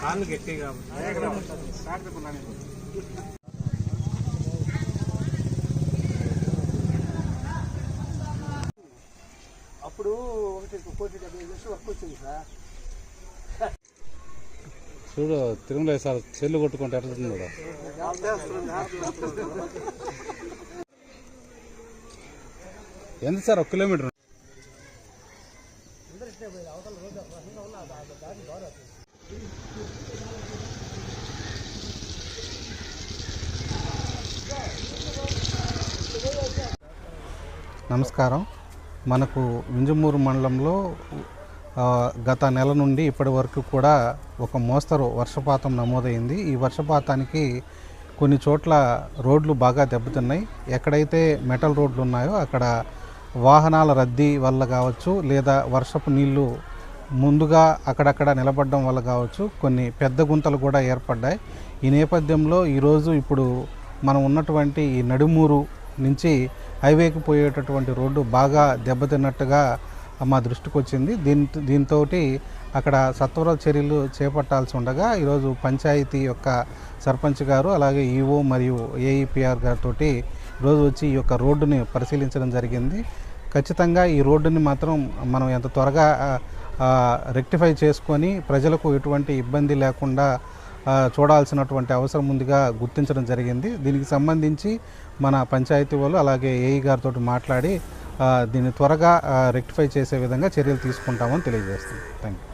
కాళ్ళు గట్టిగా అప్పుడు ఒకటి కోటి డెబ్బై లక్షలు వర్క్ వచ్చింది సార్. చూడు తిరుమల సార్ చెల్లు కొట్టుకుంటే ఎట్లా ఎంత సార్? ఒక కిలోమీటర్. నమస్కారం. మనకు వింజమూరు మండలంలో గత నెల నుండి ఇప్పటి వరకు కూడా ఒక మోస్తరు వర్షపాతం నమోదైంది. ఈ వర్షపాతానికి కొన్ని చోట్ల రోడ్లు బాగా దెబ్బతిన్నాయి. ఎక్కడైతే మెటల్ రోడ్లు ఉన్నాయో అక్కడ వాహనాల రద్దీ వల్ల కావచ్చు లేదా వర్షపు నీళ్ళు ముందుగా అక్కడక్కడ నిలబడడం వల్ల కావచ్చు కొన్ని పెద్ద గుంతలు కూడా ఏర్పడ్డాయి. ఈ నేపథ్యంలో ఈరోజు ఇప్పుడు మనం ఉన్నటువంటి ఈ నడుమూరు నుంచి హైవేకి పోయేటటువంటి రోడ్డు బాగా దెబ్బతిన్నట్టుగా మా దృష్టికి వచ్చింది. దీని దీంతో అక్కడ సత్వర చర్యలు చేపట్టాల్సి ఉండగా ఈరోజు పంచాయతీ యొక్క సర్పంచ్ గారు అలాగే ఈఓ మరియు ఏఈపిఆర్ గారితో ఈరోజు వచ్చి ఈ యొక్క రోడ్డుని పరిశీలించడం జరిగింది. ఖచ్చితంగా ఈ రోడ్డుని మాత్రం మనం ఎంత త్వరగా రెక్టిఫై చేసుకొని ప్రజలకు ఎటువంటి ఇబ్బంది లేకుండా చూడాల్సినటువంటి అవసరం ముందుగా గుర్తించడం జరిగింది. దీనికి సంబంధించి మన పంచాయతీ వాళ్ళు అలాగే ఏఈ గారితో మాట్లాడి దీన్ని త్వరగా రెక్టిఫై చేసే విధంగా చర్యలు తీసుకుంటామని తెలియజేస్తుంది థ్యాంక్ యూ